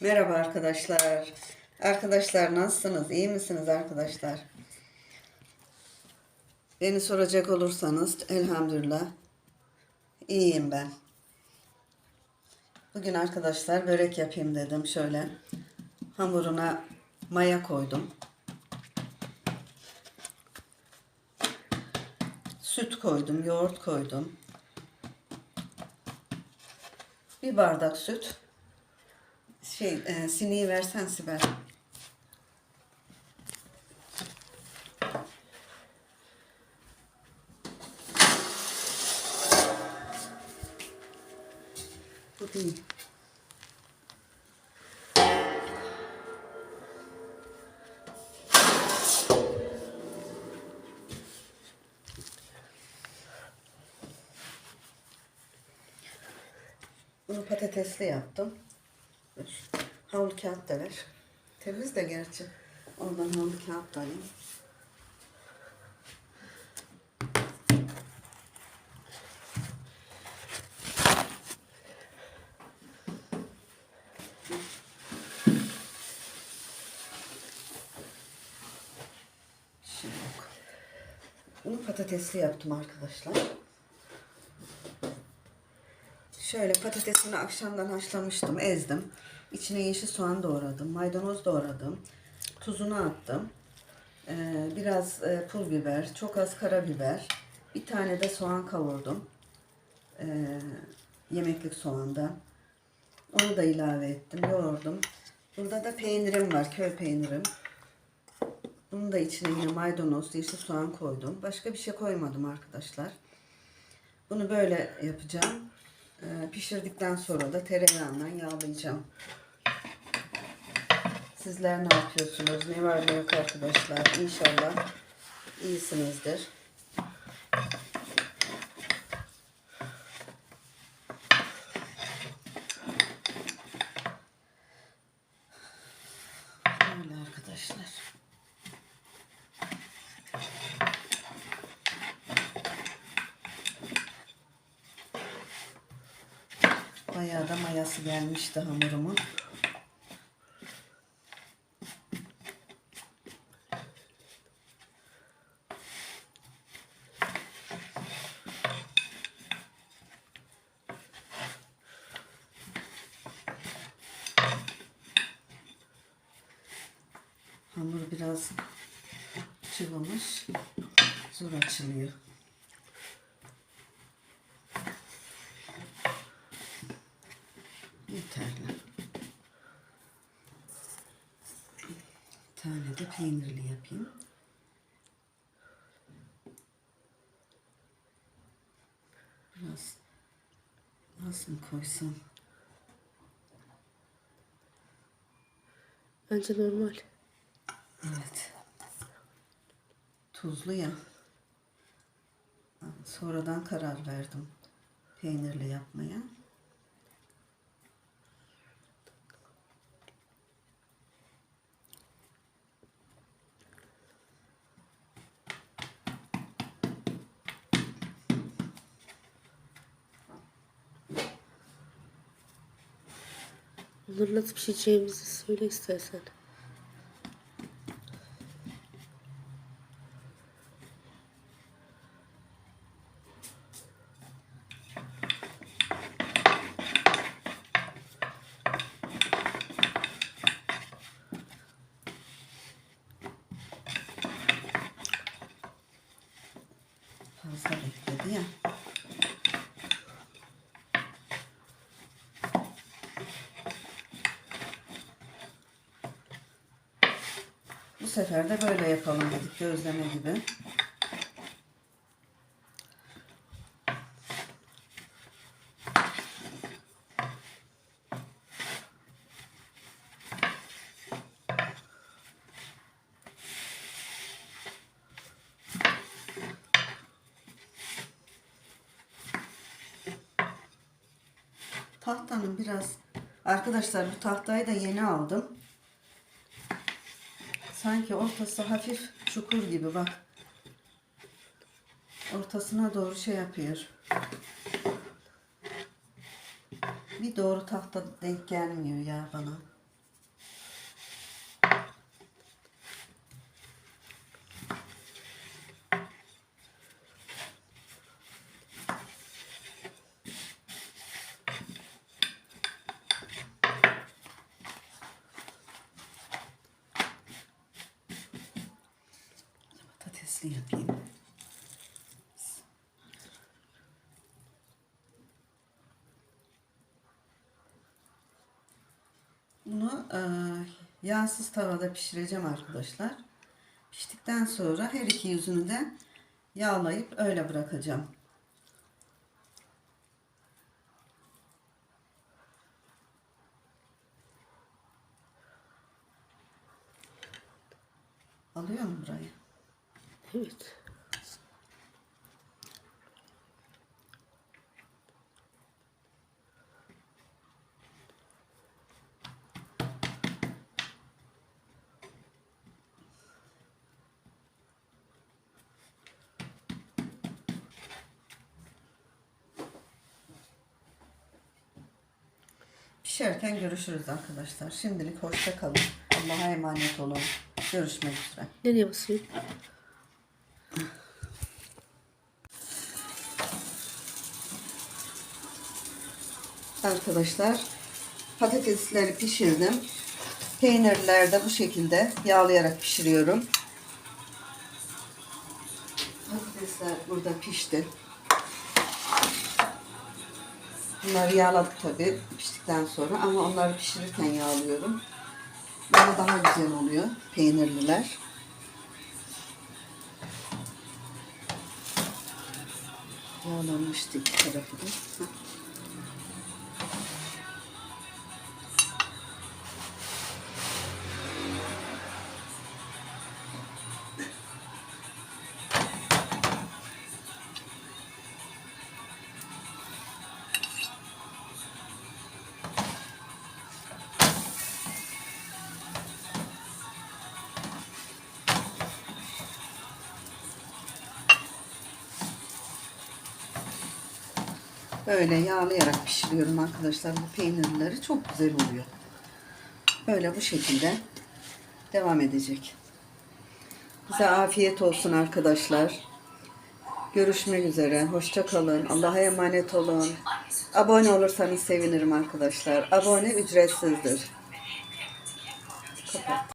Merhaba arkadaşlar. Arkadaşlar nasılsınız? İyi misiniz arkadaşlar? Beni soracak olursanız elhamdülillah iyiyim ben. Bugün arkadaşlar börek yapayım dedim şöyle. Hamuruna maya koydum. Süt koydum, yoğurt koydum. Bir bardak süt. Şey, e, sineği versen Sibel. Bu. Bunu patatesli yaptım. Havlu kağıt da ver. Temiz de gerçi. Oradan havlu kağıt da alayım. Şimdi. Bunu patatesli yaptım arkadaşlar. Şöyle patatesini akşamdan haşlamıştım, ezdim. İçine yeşil soğan doğradım, maydanoz doğradım. Tuzunu attım. Ee, biraz e, pul biber, çok az karabiber. Bir tane de soğan kavurdum. Ee, yemeklik soğandan. Onu da ilave ettim, yoğurdum. Burada da peynirim var, köy peynirim. Bunu da içine yine maydanoz, yeşil soğan koydum. Başka bir şey koymadım arkadaşlar. Bunu böyle yapacağım. Ee, pişirdikten sonra da tereyağından yağlayacağım. Sizler ne yapıyorsunuz? Ne var ne yok arkadaşlar? İnşallah iyisinizdir. Böyle arkadaşlar. Bayağı da mayası gelmişti hamurumun. Hamur biraz çıvımış. Zor açılıyor. Yeterli. Bir tane de peynirli yapayım. Biraz az mı koysam? Bence normal. Evet. Tuzlu ya. Sonradan karar verdim peynirli yapmaya. Onları nasıl pişireceğimizi söyle istersen. Fazla bekledi ya. Sefer de böyle yapalım dedik gözleme gibi. Tahtanın biraz arkadaşlar bu tahtayı da yeni aldım. Sanki ortası hafif çukur gibi bak. Ortasına doğru şey yapıyor. Bir doğru tahta denk gelmiyor ya bana. Hızlı yapayım. Bunu e, yağsız tavada pişireceğim arkadaşlar. Piştikten sonra her iki yüzünü de yağlayıp öyle bırakacağım. Alıyor mu burayı? Evet. Pişerken görüşürüz arkadaşlar. Şimdilik hoşça kalın. Allah'a emanet olun. Görüşmek üzere. Nereye basıyorum? Arkadaşlar patatesleri pişirdim. Peynirleri de bu şekilde yağlayarak pişiriyorum. Patatesler burada pişti. Bunları yağladık tabi piştikten sonra ama onları pişirirken yağlıyorum. Böyle daha güzel oluyor peynirliler. Yağlanmıştı iki tarafı da. Böyle yağlayarak pişiriyorum arkadaşlar bu peynirleri. Çok güzel oluyor. Böyle bu şekilde devam edecek. Bize afiyet olsun arkadaşlar. Görüşmek üzere. Hoşça kalın. Allah'a emanet olun. Abone olursanız sevinirim arkadaşlar. Abone ücretsizdir. Kapat.